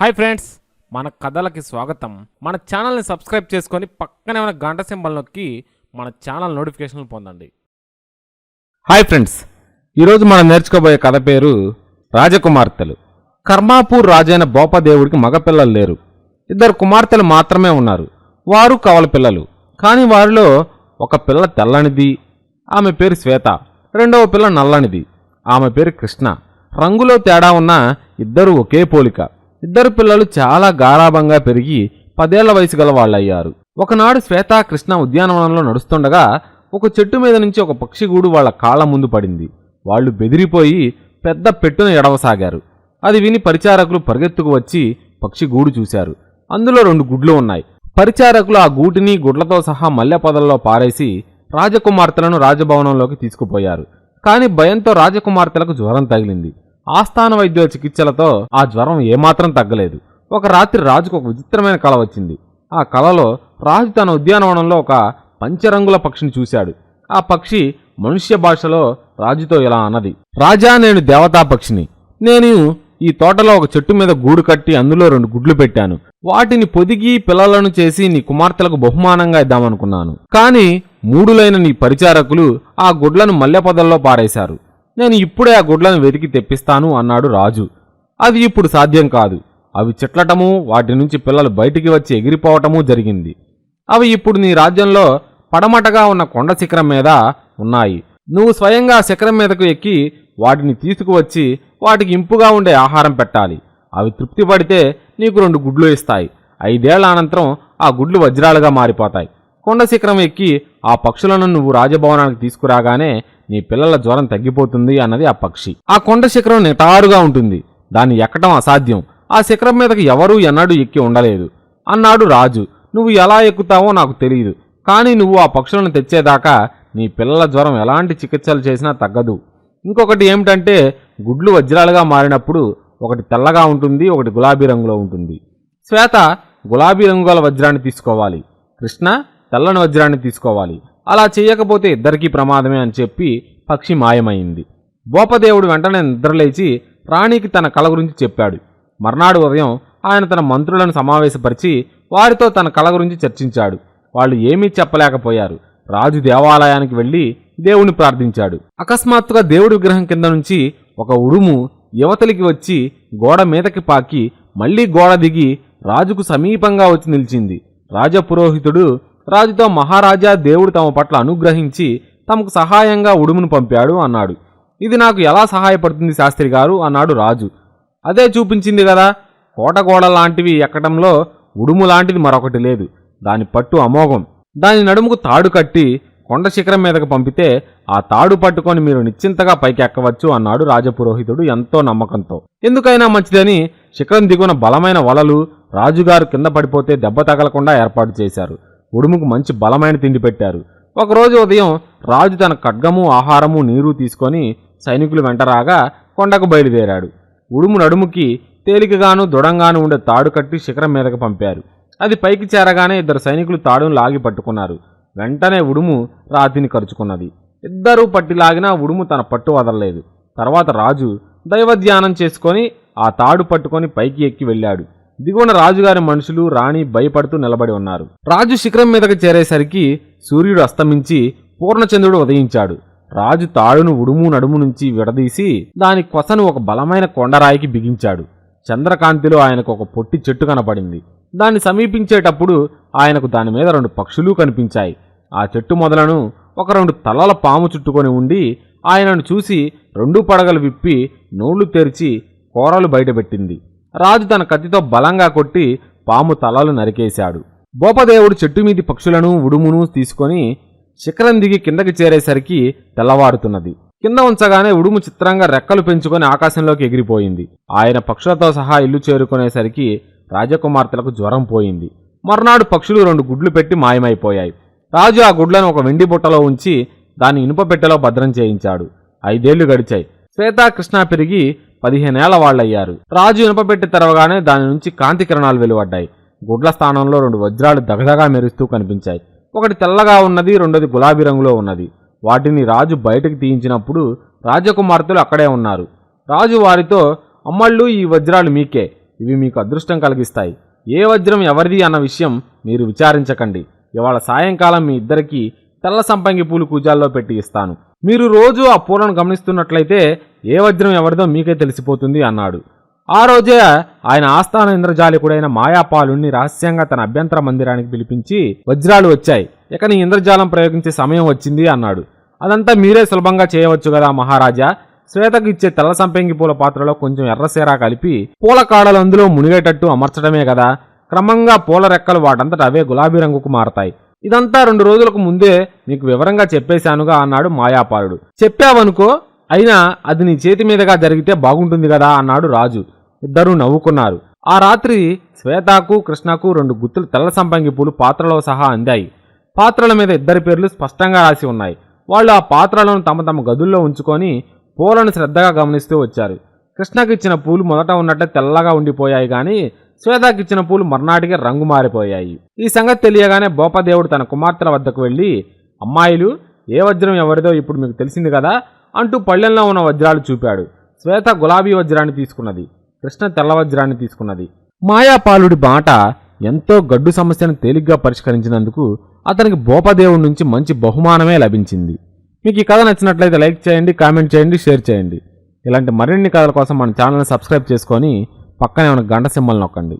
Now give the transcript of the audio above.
Hi friends మన కథలకి స్వాగతం. మన ఛానల్ని సబ్స్క్రైబ్ చేసుకొని పక్కనే ఉన్న గంట సింబల్ నొక్కి మన ఛానల్ నోటిఫికేషన్లు పొందండి. హాయ్ ఫ్రెండ్స్ ఈరోజు మనం నేర్చుకోబోయే కథ పేరు రాజకుమార్తెలు. కర్మాపూర్ రాజైన బోపదేవుడికి మగపిల్లలు లేరు. ఇద్దరు కుమార్తెలు మాత్రమే ఉన్నారు. వారు కవల పిల్లలు. కానీ వారిలో ఒక పిల్ల తెల్లనిది. ఆమె పేరు శ్వేత. రెండవ పిల్ల నల్లనిది. ఆమె పేరు కృష్ణ. రంగులో తేడా ఉన్న ఇద్దరు ఒకే పోలిక. ఇద్దరు పిల్లలు చాలా గారాభంగా పెరిగి పదేళ్ళ వయసు గల వాళ్ళయ్యారు. ఒకనాడు శ్వేత కృష్ణ ఉద్యానవనంలో నడుస్తుండగా ఒక చెట్టు మీద నుంచి ఒక పక్షిగూడు వాళ్ళ కాళ్ళ ముందు పడింది. వాళ్ళు బెదిరిపోయి పెద్ద పెట్టును ఎడవసాగారు. అది విని పరిచారకులు పరిగెత్తుకు వచ్చి పక్షి గూడు చూశారు. అందులో రెండు గుడ్లు ఉన్నాయి. పరిచారకులు ఆ గూటిని గుడ్లతో సహా మల్లె పొదల్లో పారేసి రాజకుమార్తెలను రాజభవనంలోకి తీసుకుపోయారు. కానీ భయంతో రాజకుమార్తెలకు జ్వరం తగిలింది. ఆస్థాన వైద్యుల చికిత్సలతో ఆ జ్వరం ఏమాత్రం తగ్గలేదు. ఒక రాత్రి రాజుకు ఒక విచిత్రమైన కళ వచ్చింది. ఆ కళలో రాజు తన ఉద్యానవనంలో ఒక పంచరంగుల పక్షిని చూశాడు. ఆ పక్షి మనుష్య భాషలో రాజుతో ఇలా అన్నది. రాజా నేను దేవతా పక్షిని. నేను ఈ తోటలో ఒక చెట్టు మీద గూడు కట్టి అందులో రెండు గుడ్లు పెట్టాను. వాటిని పొదిగి పిల్లలను చేసి నీ కుమార్తెలకు బహుమానంగా ఇద్దామనుకున్నాను. కానీ మూడులైన నీ పరిచారకులు ఆ గుడ్లను మల్లెపొదల్లో పారేశారు. నేను ఇప్పుడే ఆ గుడ్లను వెతికి తెప్పిస్తాను అన్నాడు రాజు. అది ఇప్పుడు సాధ్యం కాదు. అవి చిట్లటము వాటి నుంచి పిల్లలు బయటికి వచ్చి ఎగిరిపోవటము జరిగింది. అవి ఇప్పుడు నీ రాజ్యంలో పడమటగా ఉన్న కొండ శిఖరం మీద ఉన్నాయి. నువ్వు స్వయంగా శిఖరం మీదకు ఎక్కి వాటిని తీసుకువచ్చి వాటికి ఇంపుగా ఉండే ఆహారం పెట్టాలి. అవి తృప్తి పడితే నీకు రెండు గుడ్లు ఇస్తాయి. ఐదేళ్ళ అనంతరం ఆ గుడ్లు వజ్రాలుగా మారిపోతాయి. కొండ శిఖరం ఎక్కి ఆ పక్షులను నువ్వు రాజభవనానికి తీసుకురాగానే నీ పిల్లల జ్వరం తగ్గిపోతుంది అన్నది ఆ పక్షి. ఆ కొండ శిఖరం నిటారుగా ఉంటుంది. దాన్ని ఎక్కటం అసాధ్యం. ఆ శిఖరం మీదకి ఎవరూ ఎన్నడూ ఎక్కి ఉండలేదు. అన్నాడు రాజు. నువ్వు ఎలా ఎక్కుతావో నాకు తెలియదు కానీ నువ్వు ఆ పక్షులను తెచ్చేదాకా నీ పిల్లల జ్వరం ఎలాంటి చికిత్సలు చేసినా తగ్గదు. ఇంకొకటి ఏమిటంటే గుడ్లు వజ్రాలుగా మారినప్పుడు ఒకటి తెల్లగా ఉంటుంది ఒకటి గులాబీ రంగులో ఉంటుంది. శ్వేత గులాబీ రంగు గల వజ్రాన్ని తీసుకోవాలి. కృష్ణ తెల్లని వజ్రాన్ని తీసుకోవాలి. అలా చేయకపోతే ఇద్దరికీ ప్రమాదమే అని చెప్పి పక్షి మాయమైంది. బోపదేవుడు వెంటనే నిద్రలేచి రాణికి తన కళ గురించి చెప్పాడు. మర్నాడు ఉదయం ఆయన తన మంత్రులను సమావేశపరిచి వారితో తన కళ గురించి చర్చించాడు. వాళ్ళు ఏమీ చెప్పలేకపోయారు. రాజు దేవాలయానికి వెళ్ళి దేవుని ప్రార్థించాడు. అకస్మాత్తుగా దేవుడి విగ్రహం కింద నుంచి ఒక ఉరుము యువతలికి వచ్చి గోడ మీదకి పాకి మళ్ళీ గోడ దిగి రాజుకు సమీపంగా వచ్చి నిలిచింది. రాజపురోహితుడు రాజుతో మహారాజా దేవుడు తమ పట్ల అనుగ్రహించి తమకు సహాయంగా ఉడుమును పంపాడు అన్నాడు. ఇది నాకు ఎలా సహాయపడుతుంది శాస్త్రి గారు? అన్నాడు రాజు. అదే చూపించింది కదా. కోటగోడ లాంటివి ఎక్కడంలో ఉడుము లాంటిది మరొకటి లేదు. దాని పట్టు అమోఘం. దాని నడుముకు తాడు కట్టి కొండ శిఖరం మీదకు పంపితే ఆ తాడు పట్టుకొని మీరు నిశ్చింతగా పైకి ఎక్కవచ్చు అన్నాడు రాజపురోహితుడు ఎంతో నమ్మకంతో. ఎందుకైనా మంచిదని శిఖరం దిగున బలమైన వలలు రాజుగారు కింద పడిపోతే దెబ్బ తగలకుండా ఏర్పాటు చేశారు. ఉడుముకు మంచి బలమైన తిండి పెట్టారు. ఒకరోజు ఉదయం రాజు తన ఖడ్గము ఆహారము నీరు తీసుకొని సైనికులు వెంటరాగా కొండకు బయలుదేరాడు. ఉడుము నడుముకి తేలికగాను దృఢంగాను ఉండే తాడు కట్టి శిఖరం మీదకు పంపారు. అది పైకి చేరగానే ఇద్దరు సైనికులు తాడును లాగి పట్టుకున్నారు. వెంటనే ఉడుము రాతిని కరుచుకున్నది. ఇద్దరూ పట్టిలాగినా ఉడుము తన పట్టు వదలలేదు. తర్వాత రాజు దైవధ్యానం చేసుకొని ఆ తాడు పట్టుకొని పైకి ఎక్కి వెళ్ళాడు. దిగువన రాజుగారి మనుషులు రాణి భయపడుతూ నిలబడి ఉన్నారు. రాజు శిఖరం మీదకు చేరేసరికి సూర్యుడు అస్తమించి పూర్ణచంద్రుడు ఉదయించాడు. రాజు తాడును ఉడుము నడుము నుంచి విడదీసి దాని కొసను ఒక బలమైన కొండరాయికి బిగించాడు. చంద్రకాంతిలో ఆయనకు ఒక పొట్టి చెట్టు కనపడింది. దాన్ని సమీపించేటప్పుడు ఆయనకు దాని మీద రెండు పక్షులు కనిపించాయి. ఆ చెట్టు మొదలను ఒక రెండు తలల పాము చుట్టుకొని ఉండి ఆయనను చూసి రెండు పడగలు విప్పి నోళ్ళు తెరిచి కూరలు బయటపెట్టింది. రాజు తన కత్తితో బలంగా కొట్టి పాము తలలు నరికేశాడు. బోపదేవుడు చెట్టు మీది పక్షులను ఉడుమును తీసుకొని శిఖరం దిగి కిందకి చేరేసరికి తెల్లవారుతున్నది. కింద ఉంచగానే ఉడుము చిత్రంగా రెక్కలు పెంచుకొని ఆకాశంలోకి ఎగిరిపోయింది. ఆయన పక్షులతో సహా ఇల్లు చేరుకునేసరికి రాజకుమార్తెలకు జ్వరం పోయింది. మర్నాడు పక్షులు రెండు గుడ్లు పెట్టి మాయమైపోయాయి. రాజు ఆ గుడ్లను ఒక వెండి బుట్టలో ఉంచి దాన్ని ఇనుప పెట్టెలో భద్రం చేయించాడు. ఐదేళ్ళు గడిచాయి. శ్వేతా కృష్ణ పెరిగి పదిహేనేళ్ళ వాళ్ళయ్యారు. రాజు ఇనుపపెట్టి తెరవగానే దాని నుంచి కాంతి కిరణాలు వెలువడ్డాయి. గుడ్ల స్థానంలో రెండు వజ్రాలు దగదగా మెరుస్తూ కనిపించాయి. ఒకటి తెల్లగా ఉన్నది రెండోది గులాబీ రంగులో ఉన్నది. వాటిని రాజు బయటకు తీయించినప్పుడు రాజకుమార్తెలు అక్కడే ఉన్నారు. రాజు వారితో అమ్మళ్ళు ఈ వజ్రాలు మీకే. ఇవి మీకు అదృష్టం కలిగిస్తాయి. ఏ వజ్రం ఎవరిది అన్న విషయం మీరు విచారించకండి. ఇవాళ సాయంకాలం మీ ఇద్దరికీ తెల్ల సంపంగి పూలు కూజాల్లో పెట్టి ఇస్తాను. మీరు రోజు ఆ పూలను గమనిస్తున్నట్లయితే ఏ వజ్రం ఎవరిదో మీకే తెలిసిపోతుంది అన్నాడు. ఆ రోజే ఆయన ఆస్థాన ఇంద్రజాలికుడైన మాయాపాలుణ్ణి రహస్యంగా తన అభ్యంతర మందిరానికి పిలిపించి వజ్రాలు వచ్చాయి. ఇక నీ ఇంద్రజాలం ప్రయోగించే సమయం వచ్చింది అన్నాడు. అదంతా మీరే సులభంగా చేయవచ్చు కదా మహారాజా. శ్వేతకు ఇచ్చే తెల్ల సంపెంగి పూల పాత్రలో కొంచెం ఎర్రసేరా కలిపి పూల కాడలు అందులో మునిగేటట్టు అమర్చడమే కదా. క్రమంగా పూల రెక్కలు వాటంతట అవే గులాబీ రంగుకు మారతాయి. ఇదంతా రెండు రోజులకు ముందే నీకు వివరంగా చెప్పేశానుగా అన్నాడు మాయాపాలుడు. చెప్పావనుకో అయినా అది నీ చేతి మీదుగా జరిగితే బాగుంటుంది కదా అన్నాడు రాజు. ఇద్దరూ నవ్వుకున్నారు. ఆ రాత్రి శ్వేతాకు కృష్ణకు రెండు గుత్తులు తెల్ల సంపంగి పూలు పాత్రలో సహా అందాయి. పాత్రల మీద ఇద్దరి పేర్లు స్పష్టంగా రాసి ఉన్నాయి. వాళ్ళు ఆ పాత్రలను తమ తమ గదుల్లో ఉంచుకొని పూలను శ్రద్ధగా గమనిస్తూ వచ్చారు. కృష్ణకు ఇచ్చిన పూలు మొదట ఉన్నట్టే తెల్లగా ఉండిపోయాయి కానీ శ్వేతకి ఇచ్చిన పూలు మర్నాటికి రంగు మారిపోయాయి. ఈ సంగతి తెలియగానే బోపదేవుడు తన కుమార్తెల వద్దకు వెళ్ళి అమ్మాయిలు ఏ వజ్రం ఎవరిదో ఇప్పుడు మీకు తెలిసింది కదా అంటూ పళ్ళెంలో ఉన్న వజ్రాలు చూపాడు. శ్వేత గులాబీ వజ్రాన్ని తీసుకున్నది కృష్ణ తెల్ల వజ్రాన్ని తీసుకున్నది. మాయాపాలుడి మాట ఎంతో గడ్డు సమస్యను తేలిగ్గా పరిష్కరించినందుకు అతనికి బోపదేవుడి నుంచి మంచి బహుమానమే లభించింది. మీకు ఈ కథ నచ్చినట్లయితే లైక్ చేయండి కామెంట్ చేయండి షేర్ చేయండి. ఇలాంటి మరిన్ని కథల కోసం మన ఛానల్ని సబ్స్క్రైబ్ చేసుకొని పక్కనే ఉన్న గంట సింబల్ నొక్కండి.